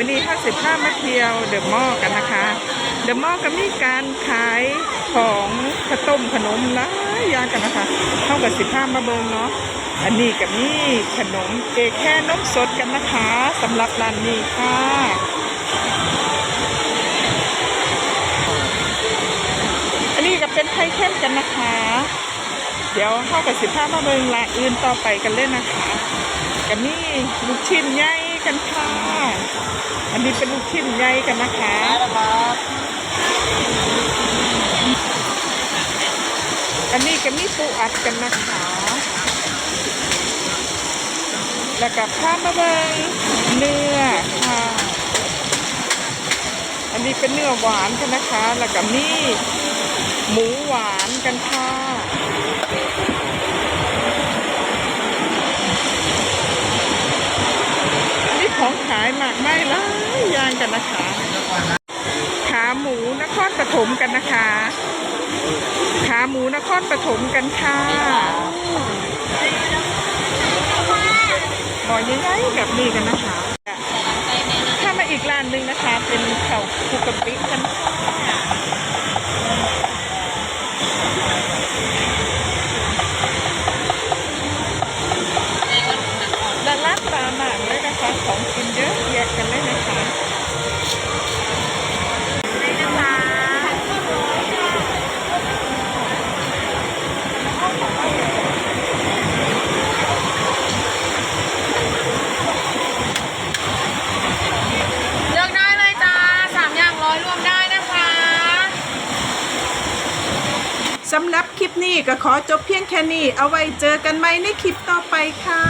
สิบห้ามาเที่ยวเดอะมอลกันนะคะ เดอะมอลก็มีการขายของข้าวต้มขนมหลายอย่างกันนะคะเท่ากับสิบห้ามาเบิงเนาะอันนี้ก็มีขนมเกแค่นมสดกันนะคะสำหรับร้านนี้ค่ะอันนี้ก็เป็นไข่เข้มกันนะคะ เดี๋ยวเข้ากับสิบห้ามาเบิงละอื่นต่อไปกันเลยนะคะกับนี่ลูกชิ้นใหญ่ กันค่ะ อันนี้เป็นลูกชิ้นใหญ่กันนะคะอันนี้ก็มีปูอัดกันนะคะ แล้วกับข้าวมาเบิงเนื้อค่ะ อันนี้เป็นเนื้อหวานกันนะคะ แล้วก็มีหมูหวานกันค่ะ นี่ของขากไม่หลายอย่างกันนะคะ ขาหมูนครปฐมกันนะคะ ขาหมูนครปฐมกันค่ะหมอยังไงกับนี่กันนะคะถ้ามาอีกร้านหนึ่งนะคะ เป็นเข่าคุกกะปิกันค่ะด้านล่างตามหมากเลยนะคะของกินเยอะแยะกันเลยนะคะ เลือกได้เลยจ้าสามอย่างร้อยรวมได้นะคะ สำหรับคลิปนี้ก็ขอจบเพียงแค่นี้ เอาไว้เจอกันใหม่ในคลิปต่อไปค่ะ